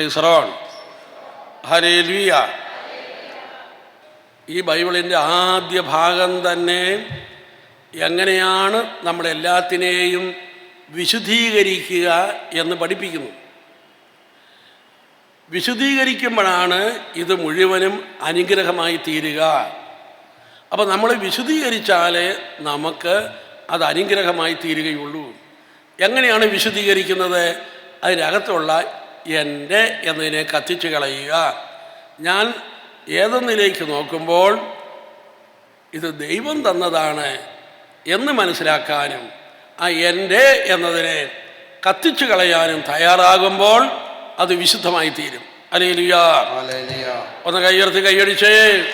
പ്രൈസറോൺ ഹരേലുയ ഈ ബൈബിളിന്റെ ആദ്യ ഭാഗം തന്നെ എങ്ങനെയാണ് നമ്മളെല്ലാത്തിനെയും വിശുദ്ധീകരിക്കുക എന്ന് പഠിപ്പിക്കുന്നു. വിശുദ്ധീകരിക്കുമ്പോഴാണ് ഇത് മുഴുവനും അനുഗ്രഹമായി തീരുക. അപ്പോൾ നമ്മൾ വിശുദ്ധീകരിച്ചാലേ നമുക്ക് അത് അനുഗ്രഹമായി തീരുകയുള്ളൂ. എങ്ങനെയാണ് വിശുദ്ധീകരിക്കുന്നത്? അതിനകത്തുള്ള എന്റെ എന്നതിനെ കത്തിച്ചു കളയുക. ഞാൻ ഏതൊന്നിലേക്ക് നോക്കുമ്പോൾ ഇത് ദൈവം തന്നതാണ് എന്ന് മനസ്സിലാക്കാനും ആ എന്റെ എന്നതിനെ കത്തിച്ചു കളയാനും തയ്യാറാകുമ്പോൾ അത് വിശുദ്ധമായി തീരും. അലേലുയാ ഒന്ന് കൈയർത്തി കൈയടിച്ചേ.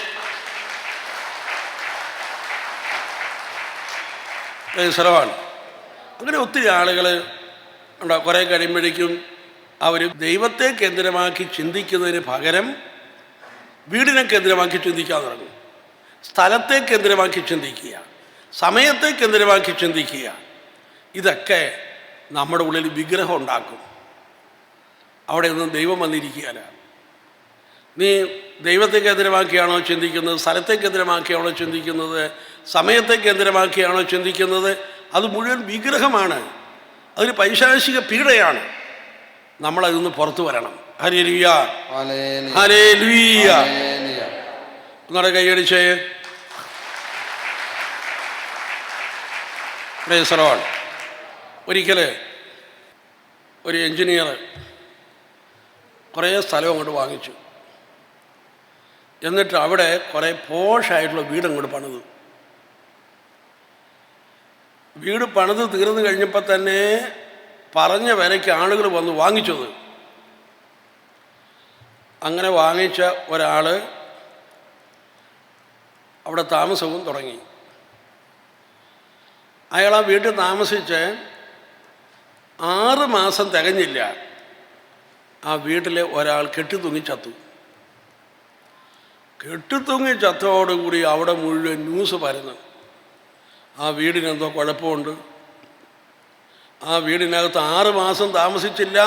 സ്ഥലമാണ് അങ്ങനെ ഒത്തിരി ആളുകൾ ഉണ്ടാവും കുറേ കഴിയുമ്പോഴേക്കും അവർ ദൈവത്തെ കേന്ദ്രമാക്കി ചിന്തിക്കുന്നതിന് പകരം വീടിനെ കേന്ദ്രമാക്കി ചിന്തിക്കാൻ തുടങ്ങും. സ്ഥലത്തെ കേന്ദ്രമാക്കി ചിന്തിക്കുക സമയത്തെ കേന്ദ്രമാക്കി ചിന്തിക്കുക. ഇതൊക്കെ നമ്മുടെ ഉള്ളിൽ വിഗ്രഹം ഉണ്ടാക്കും. അവിടെ ഒന്നും ദൈവം വന്നിരിക്കുകയല്ല നീ ദൈവത്തെ കേന്ദ്രമാക്കിയാണോ ചിന്തിക്കുന്നത് സ്ഥലത്തെ കേന്ദ്രമാക്കിയാണോ ചിന്തിക്കുന്നത് സമയത്തെ കേന്ദ്രമാക്കിയാണോ ചിന്തിക്കുന്നത്? അത് മുഴുവൻ വിഗ്രഹമാണ്. അതൊരു പൈശാചിക പീഡയാണ്. നമ്മളതിൽ നിന്ന് പുറത്തു വരണം. ഹല്ലേലൂയ. ഒന്നുകൂടെ കൈയടിച്ചേ. പ്രേസറോൺ ഒരിക്കൽ ഒരു എൻജിനീയർ കുറേ സ്ഥലം അങ്ങോട്ട് വാങ്ങിച്ചു. എന്നിട്ട് അവിടെ കുറേ പോഷായിട്ടുള്ള വീട് അങ്ങോട്ട് പണിത്. വീട് പണിത് തീർന്നു കഴിഞ്ഞപ്പോൾ തന്നെ പറഞ്ഞ വിലയ്ക്ക് ആളുകൾ വന്ന് വാങ്ങിച്ചത്. അങ്ങനെ വാങ്ങിച്ച ഒരാൾ അവിടെ താമസവും തുടങ്ങി. അയാൾ ആ വീട്ടിൽ താമസിച്ച് ആറ് മാസം തികഞ്ഞില്ല. ആ വീട്ടിലെ ഒരാൾ കെട്ടിത്തൂങ്ങി ചത്തു. കെട്ടിത്തൂങ്ങി ചത്തോടുകൂടി അവിടെ മുഴുവൻ ന്യൂസ് പരന്നു. ആ വീടിനെന്തോ കുഴപ്പമുണ്ട്. ആ വീടിനകത്ത് ആറ് മാസം താമസിച്ചില്ല.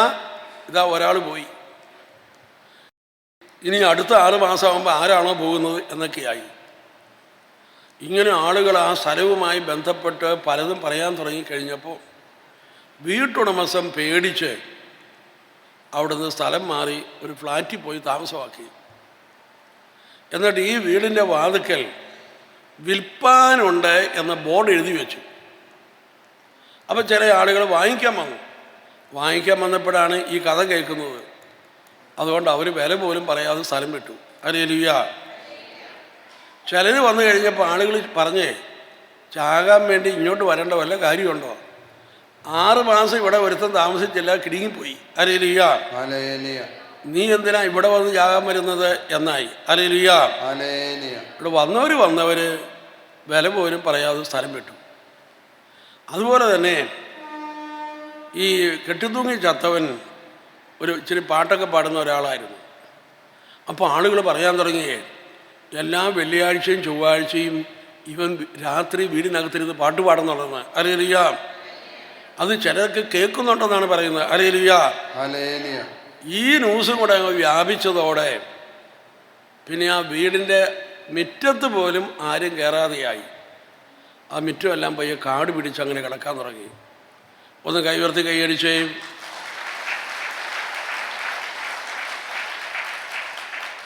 ഇതാ ഒരാൾ പോയി. ഇനി അടുത്ത ആറ് മാസമാകുമ്പോൾ ആരാണോ പോകുന്നത് എന്നൊക്കെയായി. ഇങ്ങനെ ആളുകൾ ആ സ്ഥലവുമായി ബന്ധപ്പെട്ട് പലതും പറയാൻ തുടങ്ങിക്കഴിഞ്ഞപ്പോൾ വീട്ടുടമസ്ഥൻ പേടിച്ച് അവിടുന്ന് സ്ഥലം മാറി ഒരു ഫ്ലാറ്റിൽ പോയി താമസമാക്കി. എന്നിട്ട് ഈ വീടിന്റെ വാതുക്കൽ വിൽപ്പാനുണ്ട് എന്ന ബോർഡ് എഴുതി വെച്ചു. അപ്പോൾ ചില ആളുകൾ വാങ്ങിക്കാൻ വന്നു. വാങ്ങിക്കാൻ വന്നപ്പോഴാണ് ഈ കഥ കേൾക്കുന്നത്. അതുകൊണ്ട് അവർ വില പോലും പറയാതെ സ്ഥലം വിട്ടു. അറിയലുയ്യ ചിലര് വന്നു കഴിഞ്ഞപ്പോൾ ആളുകൾ പറഞ്ഞേ ചാകാൻ വേണ്ടി ഇങ്ങോട്ട് വരേണ്ട വല്ല കാര്യമുണ്ടോ? ആറ് മാസം ഇവിടെ ഒരുത്തം താമസിച്ചില്ല കിടുങ്ങിപ്പോയി. അറിയില്ല ഹല്ലേലൂയ. നീ എന്തിനാ ഇവിടെ വന്ന് ചാകാൻ വരുന്നത്? എന്നായി. അറിയില്ല ഹല്ലേലൂയ. ഇവിടെ വന്നവർ വന്നവർ വില പോലും പറയാതെ സ്ഥലം വിട്ടു. അതുപോലെ തന്നെ ഈ കെട്ടിത്തൂങ്ങി ചത്തവൻ ഒരു ഇച്ചിരി പാട്ടൊക്കെ പാടുന്ന ഒരാളായിരുന്നു. അപ്പോൾ ആളുകൾ പറയാൻ തുടങ്ങിയേ എല്ലാ വെള്ളിയാഴ്ചയും ചൊവ്വാഴ്ചയും ഇവൻ രാത്രി വീടിനകത്തിരുന്ന് പാട്ട് പാടുന്നുള്ളതെന്ന് അറിയില്ല അത് ചിലർക്ക് കേൾക്കുന്നുണ്ടെന്നാണ് പറയുന്നത്. അറിയില്ല ഈ ന്യൂസും കൂടെ വ്യാപിച്ചതോടെ പിന്നെ ആ വീടിന്റെ മുറ്റത്ത് പോലും ആരും കയറാതെയായി ആ മിറ്റുമെല്ലാം പയ്യെ കാട് പിടിച്ച് അങ്ങനെ കിടക്കാൻ തുടങ്ങി. ഒന്ന് കൈവർത്തി കൈയടിച്ചേ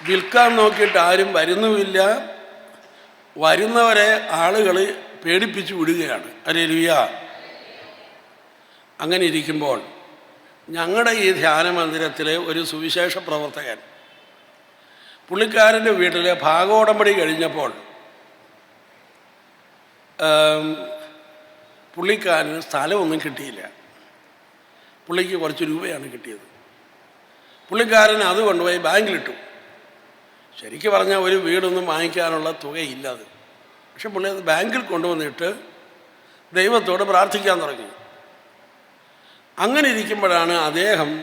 വിൽക്കാൻ നോക്കിയിട്ട് ആരും വരുന്നുമില്ല. വരുന്നവരെ ആളുകൾ പേടിപ്പിച്ച് വിടുകയാണ്. അരേലുയ അങ്ങനെ ഇരിക്കുമ്പോൾ ഞങ്ങളുടെ ഈ ധ്യാന മന്ദിരത്തിലെ ഒരു സുവിശേഷ പ്രവർത്തകൻ പുള്ളിക്കാരന്റെ വീട്ടിലെ ഭാഗോടമ്പടി കഴിഞ്ഞപ്പോൾ പുള്ളിക്കാരന് സ്ഥലമൊന്നും കിട്ടിയില്ല. പുള്ളിക്ക് കുറച്ച് രൂപയാണ് കിട്ടിയത്. പുള്ളിക്കാരൻ അത് കൊണ്ടുപോയി ബാങ്കിലിട്ടു. ശരിക്കും പറഞ്ഞാൽ ഒരു വീടൊന്നും വാങ്ങിക്കാനുള്ള തുകയില്ല അത്. പക്ഷെ പുള്ളി അത് ബാങ്കിൽ കൊണ്ടുവന്നിട്ട് ദൈവത്തോട് പ്രാർത്ഥിക്കാൻ തുടങ്ങി. അങ്ങനെ ഇരിക്കുമ്പോഴാണ് അദ്ദേഹം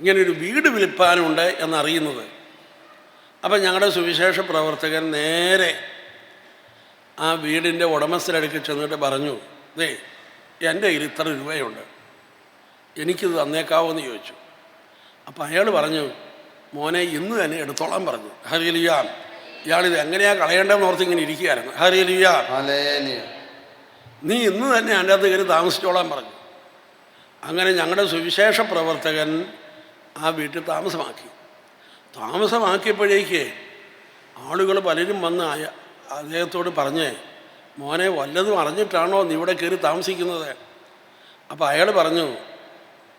ഇങ്ങനൊരു വീട് വിൽപ്പാനുണ്ട് എന്നറിയുന്നത്. അപ്പം ഞങ്ങളുടെ സുവിശേഷ പ്രവർത്തകൻ നേരെ ആ വീടിന്റെ ഉടമസ്ഥരടുക്ക് ചെന്നിട്ട് പറഞ്ഞു ദേ എന്റെ കയ്യിൽ ഇത്ര രൂപയുണ്ട്. എനിക്കിത് തന്നേക്കാവോ എന്ന് ചോദിച്ചു. അപ്പം അയാൾ പറഞ്ഞു മോനെ ഇന്ന് തന്നെ എടുത്തോളാൻ പറഞ്ഞു. ഹരിയലിയാൻ ഇയാളിത് എങ്ങനെയാ കളയേണ്ടതെന്ന് ഓർത്ത് ഇങ്ങനെ ഇരിക്കുകയായിരുന്നു ഹരിയലിയാ നീ ഇന്ന് തന്നെ എന്റെ അകത്ത് കയറി താമസിച്ചോളാൻ പറഞ്ഞു. അങ്ങനെ ഞങ്ങളുടെ സുവിശേഷ പ്രവർത്തകൻ ആ വീട്ടിൽ താമസമാക്കി. താമസമാക്കിയപ്പോഴേക്ക് ആളുകൾ പലരും വന്ന് അദ്ദേഹത്തോട് പറഞ്ഞേ മോനെ വല്ലതും അറിഞ്ഞിട്ടാണോ നീ ഇവിടെ കയറി താമസിക്കുന്നത്? അപ്പോൾ അയാൾ പറഞ്ഞു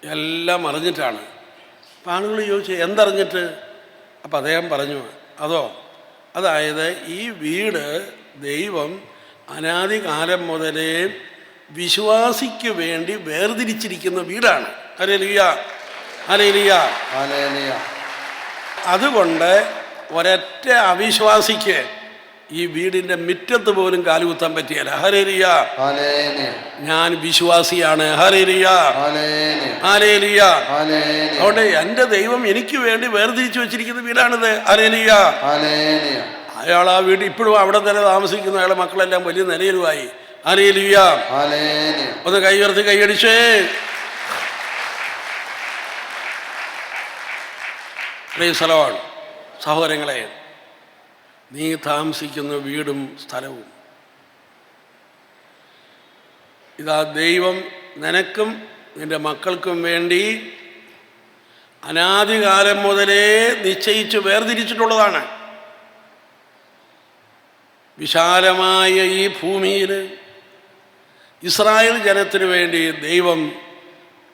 എല്ലാം അറിഞ്ഞിട്ടാണ്. അപ്പം ആളുകൾ ചോദിച്ചു എന്തറിഞ്ഞിട്ട്? അപ്പം അദ്ദേഹം പറഞ്ഞു അതോ അതായത് ഈ വീട് ദൈവം അനാദികാലം മുതലേ വിശ്വാസിക്ക് വേണ്ടി വേർതിരിച്ചിരിക്കുന്ന വീടാണ്. അരലിയ അരലിയ ഹലേലിയ അതുകൊണ്ട് ഒരൊറ്റ അവിശ്വാസിക്ക് ഈ വീടിന്റെ മുറ്റത്ത് പോലും കാലുകുത്താൻ പറ്റിയല്ല. ഹരേലിയ ഞാൻ വിശ്വാസിയാണ്. ഹരേലിയ ഹരേലിയ അതുകൊണ്ട് എന്റെ ദൈവം എനിക്ക് വേണ്ടി വേർതിരിച്ചു വെച്ചിരിക്കുന്ന വീടാണിത്. ഹരേലിയ അയാൾ ആ വീട് ഇപ്പോഴും അവിടെ തന്നെ താമസിക്കുന്ന. അയാളെ മക്കളെല്ലാം വലിയ നിലയിലുമായി. ഹരേലിയ ഒന്ന് കൈ ഉയർത്തി കൈയടിച്ചേ സഹോദരങ്ങളെ നീ താമസിക്കുന്ന വീടും സ്ഥലവും. ഇതാ ദൈവം നിനക്കും നിന്റെ മക്കൾക്കും വേണ്ടി അനാദികാലം മുതലേ നിശ്ചയിച്ച് വേർതിരിച്ചിട്ടുള്ളതാണ്. വിശാലമായ ഈ ഭൂമിയിൽ ഇസ്രായേൽ ജനത്തിനു വേണ്ടി ദൈവം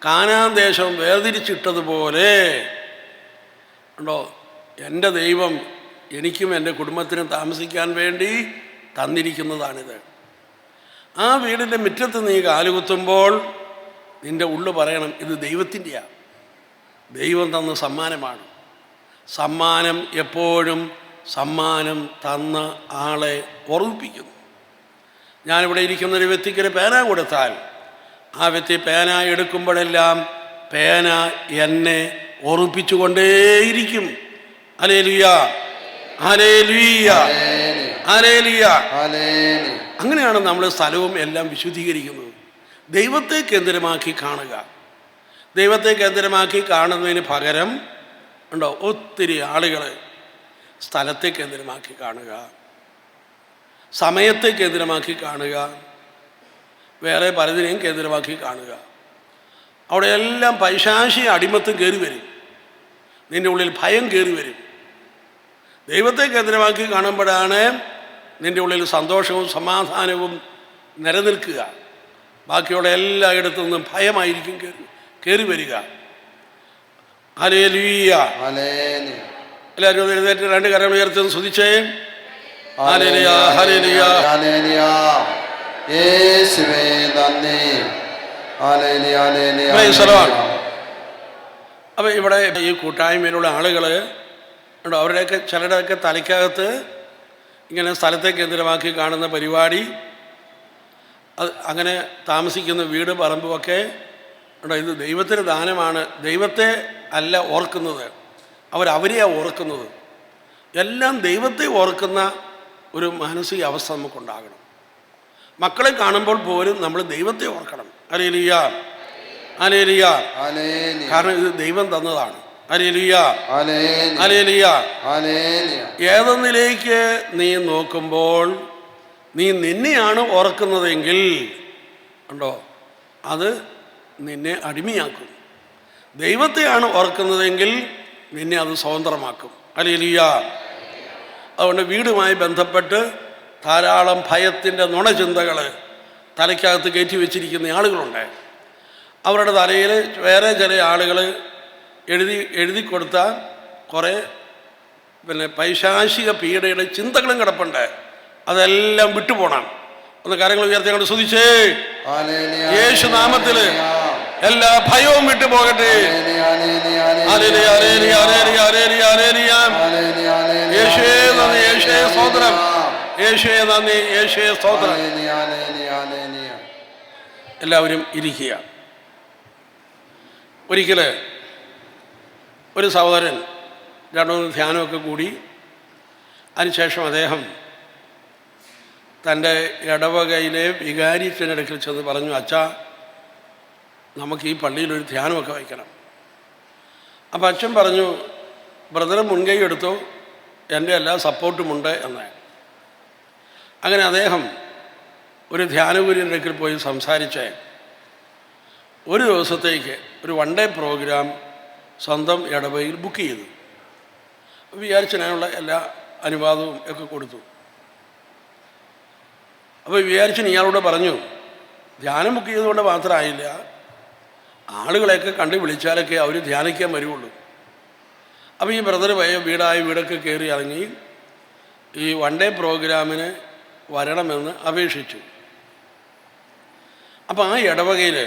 കാനാൻ ദേശം വേർതിരിച്ചിട്ടതുപോലെ ഉണ്ടോ? എന്റെ ദൈവം എനിക്കും എന്റെ കുടുംബത്തിനും താമസിക്കാൻ വേണ്ടി തന്നിരിക്കുന്നതാണിത്. ആ വീടിന്റെ മുറ്റത്ത് നീ കാലുകുത്തുമ്പോൾ നിന്റെ ഉള്ളു പറയണം ഇത് ദൈവത്തിന്റെയാണ് ദൈവം തന്ന സമ്മാനമാണ്. സമ്മാനം എപ്പോഴും സമ്മാനം തന്ന ആളെ ഓർമ്മിപ്പിക്കുന്നു. ഞാനിവിടെ ഇരിക്കുന്ന ഒരു വ്യക്തിക്ക് ഒരു പേന കൊടുത്താൽ ആ വ്യക്തി പേന എടുക്കുമ്പോഴെല്ലാം പേന എന്നെ ഓർമ്മിപ്പിച്ചുകൊണ്ടേയിരിക്കും. അല്ലേ ലുയാ അങ്ങനെയാണ് നമ്മൾ സ്ഥലവും എല്ലാം വിശുദ്ധീകരിക്കുന്നത്. ദൈവത്തെ കേന്ദ്രമാക്കി കാണുക. ദൈവത്തെ കേന്ദ്രമാക്കി കാണുന്നതിന് പകരം ഉണ്ടോ? ഒത്തിരി ആളുകൾ സ്ഥലത്തെ കേന്ദ്രമാക്കി കാണുക. സമയത്തെ കേന്ദ്രമാക്കി കാണുക. വേറെ പലതിനെയും കേന്ദ്രമാക്കി കാണുക. അവിടെ എല്ലാം പൈശാശി അടിമത്തം കയറി വരും. നിന്റെ ഉള്ളിൽ ഭയം കയറി വരും. ദൈവത്തെ കേന്ദ്രമാക്കി കാണുമ്പോഴാണ് നിന്റെ ഉള്ളിൽ സന്തോഷവും സമാധാനവും നിലനിൽക്കുക. ബാക്കിയുള്ള എല്ലായിടത്തു നിന്നും ഭയമായിരിക്കും കയറി കയറി വരിക. ഹലേലുയ്യ എല്ലാവരും എഴുന്നേറ്റ് രണ്ട് കരങ്ങൾ ഉയർത്തുന്ന സ്തുതിച്ചേ. യേശുവേ നന്ദി. അപ്പം ഇവിടെ ഈ കൂട്ടായ്മയിലുള്ള ആളുകൾ ഉണ്ടോ അവരുടെയൊക്കെ ചിലരുടെയൊക്കെ തലയ്ക്കകത്ത് ഇങ്ങനെ സ്ഥലത്തെ കേന്ദ്രമാക്കി കാണുന്ന പരിപാടി അത് അങ്ങനെ താമസിക്കുന്ന വീട് പറമ്പുമൊക്കെ ഉണ്ടോ ഇത് ദൈവത്തിന് ദാനമാണ്. ദൈവത്തെ അല്ല ഓർക്കുന്നത്. അവരവരെയാണ് ഓർക്കുന്നത്. എല്ലാം ദൈവത്തെ ഓർക്കുന്ന ഒരു മാനസിക അവസ്ഥ നമുക്കുണ്ടാകണം. മക്കളെ കാണുമ്പോൾ പോലും നമ്മൾ ദൈവത്തെ ഓർക്കണം. അലേലിയ അലേലിയ കാരണം ഇത് ദൈവം തന്നതാണ്. ഏതൊന്നിലേക്ക് നീ നോക്കുമ്പോൾ നീ നിന്നെയാണ് ഓർക്കുന്നതെങ്കിൽ ഉണ്ടോ അത് നിന്നെ അടിമയാക്കും. ദൈവത്തെയാണ് ഓർക്കുന്നതെങ്കിൽ നിന്നെ അത് സ്വതന്ത്രമാക്കും. അലിയ അതുകൊണ്ട് വീടുമായി ബന്ധപ്പെട്ട് ധാരാളം ഭയത്തിന്റെ നുണചിന്തകൾ തലയ്ക്കകത്ത് കയറ്റി വെച്ചിരിക്കുന്ന ആളുകളുണ്ട്. അവരുടെ തലയിൽ വേറെ ചില ആളുകൾ എഴുതി എഴുതി കൊടുത്ത കുറേ പിന്നെ പൈശാശിക പീഡയുടെ ചിന്തകളും കിടപ്പുണ്ട്. അതെല്ലാം വിട്ടുപോണം ഒന്ന് കാര്യങ്ങൾ ഉയർത്തി അങ്ങോട്ട് സ്തുതിച്ചേ യേശു നാമത്തിൽ എല്ലാ ഭയവും വിട്ടുപോകട്ടെ പോകട്ടെ. യേശുവേ നന്ദി യേശുവേ സ്തോത്രം. യേശുവേ നന്ദി യേശുവേ സ്തോത്രം. എല്ലാവരും ഇരിക്കുക. ഒരിക്കൽ ഒരു സഹോദരൻ രണ്ടു ധ്യാനമൊക്കെ കൂടി. അതിനുശേഷം അദ്ദേഹം തന്റെ ഇടവകയിലെ വികാരിച്ചനടുക്കൽ ചെന്ന് പറഞ്ഞു അച്ഛാ നമുക്ക് ഈ പള്ളിയിൽ ഒരു ധ്യാനമൊക്കെ വയ്ക്കണം. അപ്പം അച്ഛൻ പറഞ്ഞു ബ്രദർ മുൻകൈ എടുത്തു എന്റെ എല്ലാ സപ്പോർട്ടുമുണ്ട് എന്ന് അങ്ങനെ അദ്ദേഹം ഒരു ധ്യാനഗുരുവിന്റെ അടുക്കൽ പോയി സംസാരിച്ച് ഒരു ദിവസത്തേക്ക് ഒരു വൺ ഡേ പ്രോഗ്രാം സ്വന്തം ഇടവയിൽ ബുക്ക് ചെയ്തു. വിചാരിച്ചതിനുള്ള എല്ലാ അനുവാദവും ഒക്കെ കൊടുത്തു. അപ്പോൾ വിചാരിച്ചൻ ഇയാളോട് പറഞ്ഞു ധ്യാനം ബുക്ക് ചെയ്തുകൊണ്ട് മാത്രമായില്ല ആളുകളെയൊക്കെ കണ്ട് വിളിച്ചാലൊക്കെ അവർ ധ്യാനിക്കാൻ വരുള്ളൂ അപ്പോൾ ഈ ബ്രദർ പോയ വീടായ വീടൊക്കെ കയറി ഇറങ്ങി ഈ വൺ ഡേ പ്രോഗ്രാമിന് വരണമെന്ന് അപേക്ഷിച്ചു. അപ്പോൾ ആ ഇടവകയിൽ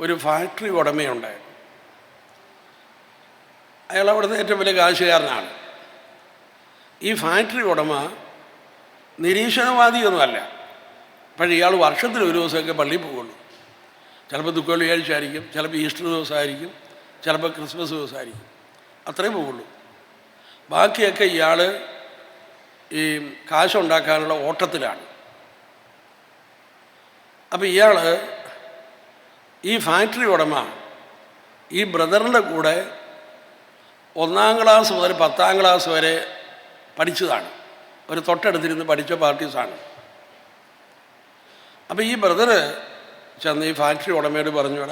ഒരു ഫാക്ടറി ഉടമയുണ്ട് അയാൾ അവിടുത്തെ ഏറ്റവും വലിയ കാശുകാരനാണ്. ഈ ഫാക്ടറി ഉടമ നിരീക്ഷണവാദിയൊന്നുമല്ല. പക്ഷേ ഇയാൾ വർഷത്തിൽ ഒരു ദിവസമൊക്കെ പള്ളിയിൽ പോകുള്ളൂ ചിലപ്പോൾ ദുഃഖ ആയിരിക്കും ചിലപ്പോൾ ഈസ്റ്റർ ദിവസമായിരിക്കും ചിലപ്പോൾ ക്രിസ്മസ് ദിവസമായിരിക്കും. അത്രേ പോകുള്ളൂ ബാക്കിയൊക്കെ ഇയാൾ ഈ കാശുണ്ടാക്കാനുള്ള ഓട്ടത്തിലാണ്. അപ്പോൾ ഇയാൾ ഈ ഫാക്ടറി ഉടമ ഈ ബ്രദറിന്റെ കൂടെ ഒന്നാം ക്ലാസ് മുതൽ പത്താം ക്ലാസ് വരെ പഠിച്ചതാണ്. ഒരു തൊട്ടടുത്തിരുന്ന് പഠിച്ച പാർട്ടീസാണ്. അപ്പോൾ ഈ ബ്രദർ ചെന്ന് ഈ ഫാക്ടറി ഉടമയോട് പറഞ്ഞു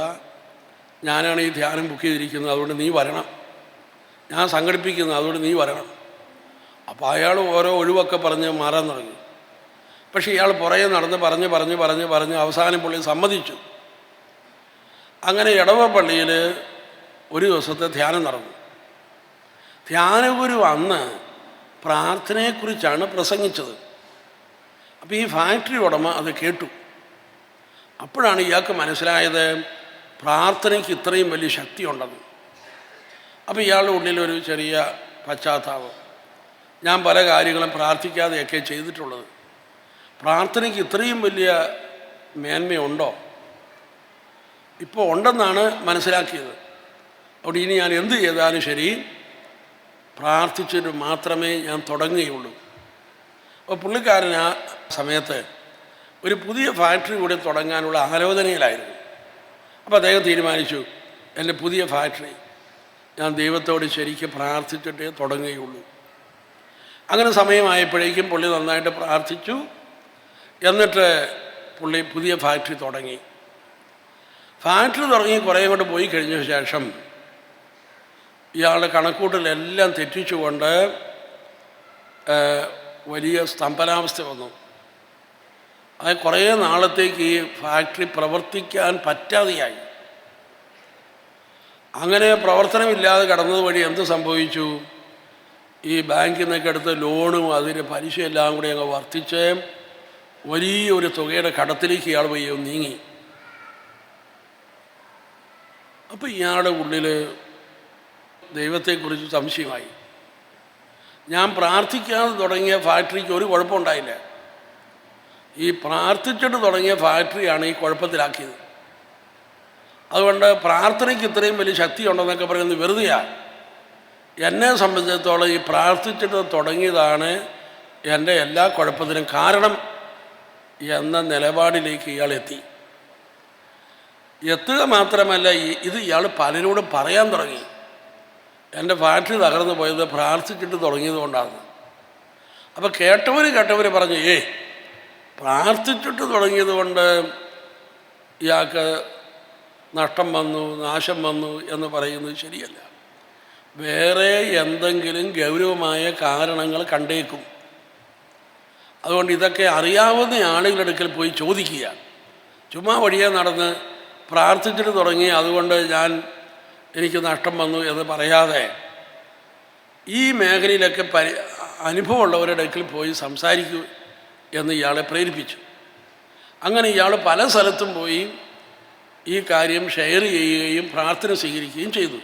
ഞാനാണ് ഈ ധ്യാനം ബുക്ക് ചെയ്തിരിക്കുന്നത് അതുകൊണ്ട് നീ വരണം. ഞാൻ സംഘടിപ്പിക്കുന്നത് അതുകൊണ്ട് നീ വരണം. അപ്പോൾ അയാൾ ഓരോ ഒഴിവൊക്കെ പറഞ്ഞ് മാറാൻ തുടങ്ങി. പക്ഷേ ഇയാൾ പുറകെ നടന്ന് പറഞ്ഞ് പറഞ്ഞ് പറഞ്ഞ് പറഞ്ഞ് അവസാനം പുള്ളി സമ്മതിച്ചു. അങ്ങനെ ഇടവ പള്ളിയിൽ ഒരു ദിവസത്തെ ധ്യാനം നടന്നു. ധ്യാനഗുരു അന്ന് പ്രാർത്ഥനയെക്കുറിച്ചാണ് പ്രസംഗിച്ചത്. അപ്പോൾ ഈ ഫാക്ടറി ഉടമ അത് കേട്ടു. അപ്പോഴാണ് ഇയാൾക്ക് മനസ്സിലായത് പ്രാർത്ഥനയ്ക്ക് ഇത്രയും വലിയ ശക്തി ഉണ്ടെന്ന് അപ്പോൾ ഇയാളുടെ ഉള്ളിലൊരു ചെറിയ പശ്ചാത്താപം. ഞാൻ പല കാര്യങ്ങളും പ്രാർത്ഥിക്കാതെയൊക്കെ ചെയ്തിട്ടുള്ളത്. പ്രാർത്ഥനയ്ക്ക് ഇത്രയും വലിയ മേന്മയുണ്ടോ? ഇപ്പോൾ ഉണ്ടെന്നാണ് മനസ്സിലാക്കിയത്. അവിടെ ഇനി ഞാൻ എന്ത് ചെയ്താലും ശരി പ്രാർത്ഥിച്ചിട്ട് മാത്രമേ ഞാൻ തുടങ്ങുകയുള്ളൂ. അപ്പോൾ പുള്ളിക്കാരൻ ആ സമയത്ത് ഒരു പുതിയ ഫാക്ടറി കൂടി തുടങ്ങാനുള്ള ആലോചനയിലായിരുന്നു. അപ്പോൾ അദ്ദേഹം തീരുമാനിച്ചു എന്റെ പുതിയ ഫാക്ടറി ഞാൻ ദൈവത്തോട് ശരിക്കും പ്രാർത്ഥിച്ചിട്ടേ തുടങ്ങുകയുള്ളൂ. അങ്ങനെ സമയമായപ്പോഴേക്കും പുള്ളി നന്നായിട്ട് പ്രാർത്ഥിച്ചു. എന്നിട്ട് പുള്ളി പുതിയ ഫാക്ടറി തുടങ്ങി. ഫാക്ടറി തുടങ്ങി കുറേ കൊണ്ട് പോയി കഴിഞ്ഞ ശേഷം ഇയാളുടെ കണക്കൂട്ടലെല്ലാം തെറ്റിച്ചുകൊണ്ട് വലിയ സ്തംഭനാവസ്ഥ വന്നു. അത് കുറേ നാളത്തേക്ക് ഈ ഫാക്ടറി പ്രവർത്തിക്കാൻ പറ്റാതെയായി. അങ്ങനെ പ്രവർത്തനമില്ലാതെ കടന്നത് വഴി എന്ത് സംഭവിച്ചു? ഈ ബാങ്കിൽ നിന്നൊക്കെ എടുത്ത ലോണും അതിന്റെ പലിശയെല്ലാം കൂടി അങ്ങ് വർദ്ധിച്ച് വലിയൊരു തുകയുടെ കടത്തിലേക്ക് ഇയാൾ പോയി നീങ്ങി. അപ്പോൾ ഇയാളുടെ ഉള്ളിൽ ദൈവത്തെക്കുറിച്ച് സംശയമായി. ഞാൻ പ്രാർത്ഥിക്കാതെ തുടങ്ങിയ ഫാക്ടറിക്ക് ഒരു കുഴപ്പമുണ്ടായില്ല. ഈ പ്രാർത്ഥിച്ചിട്ട് തുടങ്ങിയ ഫാക്ടറിയാണ് ഈ കുഴപ്പത്തിലാക്കിയത്. അതുകൊണ്ട് പ്രാർത്ഥനയ്ക്ക് ഇത്രയും വലിയ ശക്തി ഉണ്ടെന്നൊക്കെ പറയുന്നത് വെറുതെയാണ് എന്നെ സംബന്ധിച്ചിടത്തോളം ഈ പ്രാർത്ഥിച്ചിട്ട് തുടങ്ങിയതാണ് എന്റെ എല്ലാ കുഴപ്പത്തിനും കാരണം എന്ന നിലപാടിലേക്ക് ഇയാൾ എത്തി. എത്തുക മാത്രമല്ല ഇത് ഇയാൾ പലരോടും പറയാൻ തുടങ്ങി. എന്റെ ഫാക്ടറി തകർന്നു പോയത് പ്രാർത്ഥിച്ചിട്ട് തുടങ്ങിയത് കൊണ്ടാണ്. അപ്പോൾ കേട്ടവർ കേട്ടവർ പറഞ്ഞു ഏ പ്രാർത്ഥിച്ചിട്ട് തുടങ്ങിയത് കൊണ്ട് ഇയാൾക്ക് നഷ്ടം വന്നു നാശം വന്നു എന്ന് പറയുന്നത് ശരിയല്ല. വേറെ എന്തെങ്കിലും ഗൗരവമായ കാരണങ്ങൾ കണ്ടേക്കും. അതുകൊണ്ട് ഇതൊക്കെ അറിയാവുന്ന ആളുകളുടെ അടുക്കൽ പോയി ചോദിക്കുക. ചുമ്മാ വഴിയെ നടന്ന് പ്രാർത്ഥിച്ചിട്ട് തുടങ്ങി. അതുകൊണ്ട് ഞാൻ എനിക്ക് നഷ്ടം വന്നു എന്ന് പറയാതെ ഈ മേഖലയിലൊക്കെ പരി അനുഭവമുള്ളവരുടെ അടുക്കൽ പോയി സംസാരിക്കൂ എന്ന് ഇയാളെ പ്രേരിപ്പിച്ചു. അങ്ങനെ ഇയാൾ പല സ്ഥലത്തും പോയി ഈ കാര്യം ഷെയർ ചെയ്യുകയും പ്രാർത്ഥന സ്വീകരിക്കുകയും ചെയ്തു.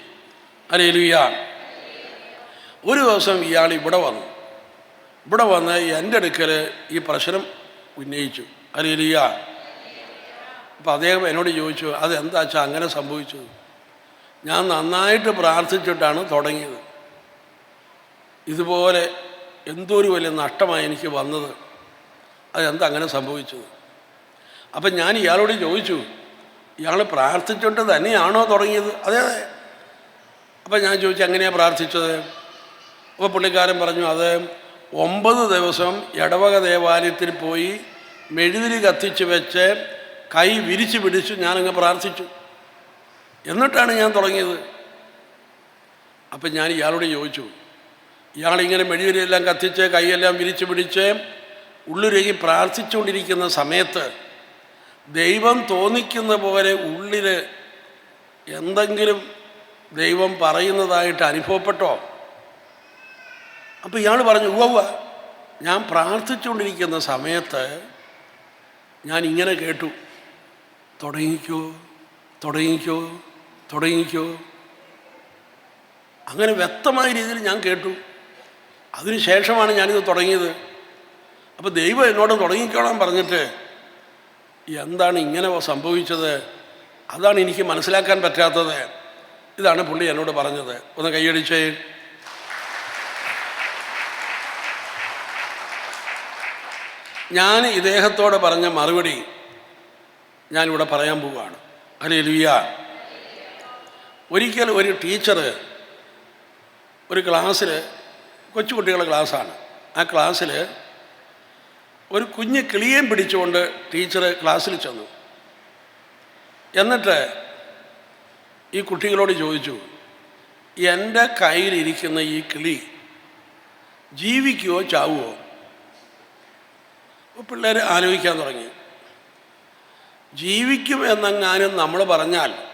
അലേലുയ്യ ഒരു ദിവസം ഇയാൾ ഇവിടെ വന്നു. ഇവിടെ വന്ന് എന്റെ അടുക്കൽ ഈ പ്രശ്നം ഉന്നയിച്ചു. അലേലുയ്യ അപ്പോൾ അദ്ദേഹം എന്നോട് ചോദിച്ചു അതെന്താ അങ്ങനെ സംഭവിച്ചത്? ഞാൻ നന്നായിട്ട് പ്രാർത്ഥിച്ചിട്ടാണ് തുടങ്ങിയത്. ഇതുപോലെ എന്തോ ഒരു വലിയ നഷ്ടമായി എനിക്ക് വന്നത്. അതെന്താ അങ്ങനെ സംഭവിച്ചത്? അപ്പം ഞാൻ ഇയാളോട് ചോദിച്ചു ഇയാൾ പ്രാർത്ഥിച്ചുകൊണ്ട് തന്നെയാണോ തുടങ്ങിയത്? അതെ അതെ. അപ്പം ഞാൻ ചോദിച്ചു എങ്ങനെയാണ് പ്രാർത്ഥിച്ചത്? അപ്പോൾ പുള്ളിക്കാരൻ പറഞ്ഞു അത് ഒമ്പത് ദിവസം ഇടവക ദേവാലയത്തിൽ പോയി മെഴുതിരി കത്തിച്ച് വെച്ച് കൈ വിരിച്ച് പിടിച്ചു ഞാനങ്ങ് പ്രാർത്ഥിച്ചു. എന്നിട്ടാണ് ഞാൻ തുടങ്ങിയത്. അപ്പം ഞാൻ ഇയാളോട് ചോദിച്ചു ഇയാളിങ്ങനെ മെഴുകുരിയെല്ലാം കത്തിച്ച് കൈയെല്ലാം വിരിച്ചു പിടിച്ച് ഉള്ളിലേക്ക് പ്രാർത്ഥിച്ചുകൊണ്ടിരിക്കുന്ന സമയത്ത് ദൈവം തോന്നിക്കുന്ന പോലെ ഉള്ളിൽ എന്തെങ്കിലും ദൈവം പറയുന്നതായിട്ട് അനുഭവപ്പെട്ടോ? അപ്പോൾ ഇയാൾ പറഞ്ഞു ഉവ്വ ഞാൻ പ്രാർത്ഥിച്ചുകൊണ്ടിരിക്കുന്ന സമയത്ത് ഞാൻ ഇങ്ങനെ കേട്ടു തുടങ്ങിക്കോ തുടങ്ങിക്കോ തുടങ്ങിക്കോ. അങ്ങനെ വ്യക്തമായ രീതിയിൽ ഞാൻ കേട്ടു. അതിനുശേഷമാണ് ഞാനിത് തുടങ്ങിയത്. അപ്പോൾ ദൈവം എന്നോട് തുടങ്ങിക്കോളാൻ പറഞ്ഞിട്ട് എന്താണ് ഇങ്ങനെ സംഭവിച്ചത്? അതാണ് എനിക്ക് മനസ്സിലാക്കാൻ പറ്റാത്തത്. ഇതാണ് പുള്ളി എന്നോട് പറഞ്ഞത്. ഒന്ന് കൈയടിച്ചേ. ഞാൻ ഇദ്ദേഹത്തോട് പറഞ്ഞ മറുപടി ഞാനിവിടെ പറയാൻ പോവുകയാണ് അല്ലെ ലുയ്യ ഒരിക്കൽ ഒരു ടീച്ചർ ഒരു ക്ലാസ്സിൽ കൊച്ചുകുട്ടികളുടെ ക്ലാസ്സാണ്. ആ ക്ലാസ്സിൽ ഒരു കുഞ്ഞ് കിളിയേം പിടിച്ചുകൊണ്ട് ടീച്ചർ ക്ലാസ്സിൽ ചെന്നു. എന്നിട്ട് ഈ കുട്ടികളോട് ചോദിച്ചു എന്റെ കയ്യിലിരിക്കുന്ന ഈ കിളി ജീവിക്കുവോ ചാവുമോ പിള്ളേർ ആലോചിക്കാൻ തുടങ്ങി. ജീവിക്കും എന്നെങ്ങാനും നമ്മൾ പറഞ്ഞാൽ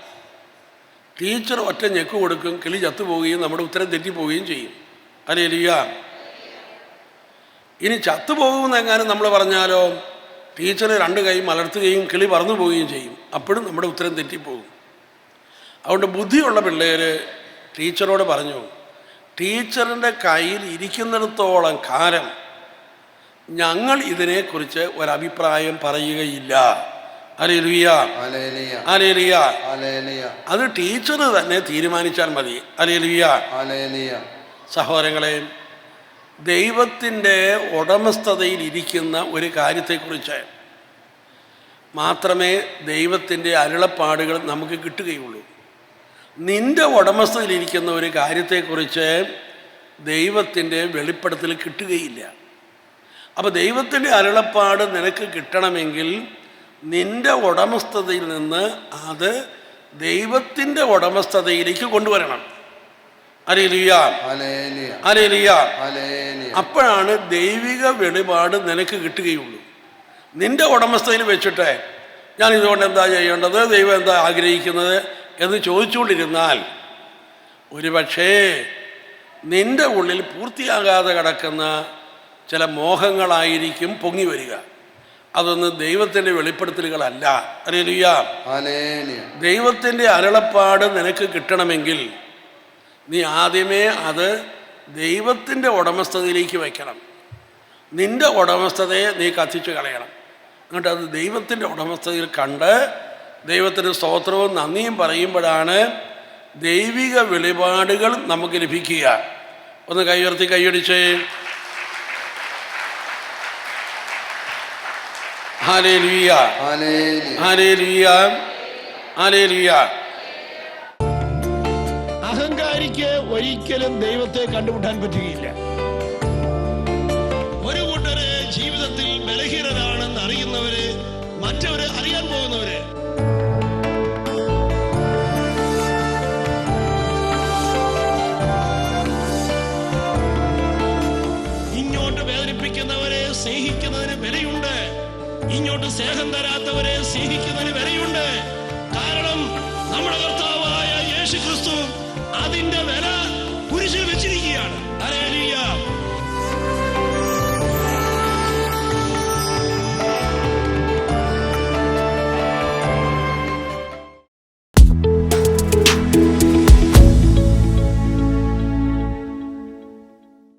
ടീച്ചർ ഒറ്റ ഞെക്ക് കൊടുക്കും കിളി ചത്തുപോവുകയും നമ്മുടെ ഉത്തരം തെറ്റിപ്പോവുകയും ചെയ്യും. അല്ലേലിയ ഇനി ചത്തുപോകുമെന്നെങ്ങാനും നമ്മൾ പറഞ്ഞാലോ? ടീച്ചർ രണ്ട് കൈ മലർത്തുകയും കിളി പറന്നു പോവുകയും ചെയ്യും. അപ്പോഴും നമ്മുടെ ഉത്തരം തെറ്റിപ്പോകും. അതുകൊണ്ട് ബുദ്ധിയുള്ള പിള്ളേർ ടീച്ചറോട് പറഞ്ഞു ടീച്ചറിന്റെ കയ്യിൽ ഇരിക്കുന്നിടത്തോളം കാലം ഞങ്ങൾ ഇതിനെക്കുറിച്ച് ഒരഭിപ്രായം പറയുകയില്ല. അത് ടീച്ചർ തന്നെ തീരുമാനിച്ചാൽ മതി. അലിയ സഹോദരങ്ങളെ ദൈവത്തിന്റെ ഉടമസ്ഥതയിൽ ഇരിക്കുന്ന ഒരു കാര്യത്തെക്കുറിച്ച് മാത്രമേ ദൈവത്തിന്റെ അരുളപ്പാടുകൾ നമുക്ക് കിട്ടുകയുള്ളൂ. നിന്റെ ഉടമസ്ഥതയിലിരിക്കുന്ന ഒരു കാര്യത്തെക്കുറിച്ച് ദൈവത്തിന്റെ വെളിപ്പെടുത്തൽ കിട്ടുകയില്ല. അപ്പോൾ ദൈവത്തിന്റെ അരുളപ്പാട് നിനക്ക് കിട്ടണമെങ്കിൽ നിന്റെ ഉടമസ്ഥതയിൽ നിന്ന് അത് ദൈവത്തിന്റെ ഉടമസ്ഥതയിലേക്ക് കൊണ്ടുവരണം. അപ്പോഴാണ് ദൈവിക വെളിപാട് നിനക്ക് കിട്ടുകയുള്ളൂ. നിന്റെ ഉടമസ്ഥയിൽ വെച്ചിട്ട് ഞാൻ ഇതുകൊണ്ട് എന്താ ചെയ്യേണ്ടത്? ദൈവം എന്താ ആഗ്രഹിക്കുന്നത് എന്ന് ചോദിച്ചുകൊണ്ടിരുന്നാൽ ഒരുപക്ഷേ നിന്റെ ഉള്ളിൽ പൂർത്തിയാകാതെ കിടക്കുന്ന ചില മോഹങ്ങളായിരിക്കും പൊങ്ങി വരിക. അതൊന്നും ദൈവത്തിന്റെ വെളിപ്പെടുത്തലുകളല്ല. അറിയില്ല ദൈവത്തിന്റെ അരുളപ്പാട് നിനക്ക് കിട്ടണമെങ്കിൽ നീ ആദ്യമേ അത് ദൈവത്തിന്റെ ഉടമസ്ഥതയിലേക്ക് വയ്ക്കണം. നിന്റെ ഉടമസ്ഥതയെ നീ കത്തിച്ചു കളയണം. എന്നിട്ട് അത് ദൈവത്തിന്റെ ഉടമസ്ഥതയിൽ കണ്ട് ദൈവത്തിന് സ്തോത്രവും നന്ദിയും പറയുമ്പോഴാണ് ദൈവിക വെളിപാടുകൾ നമുക്ക് ലഭിക്കുക. ഒന്ന് കൈയർത്തി കൈയടിച്ചേ ഹാലേ ഹാലേലുയ ഹല്ലേലൂയ ഹാലേ ലുയ്യ ഹാലേ ലുയ്യ അഹങ്കാരിക്ക് ഒരിക്കലും ദൈവത്തെ കണ്ടുമുട്ടാൻ പറ്റുകയില്ല. തരാത്തവരെ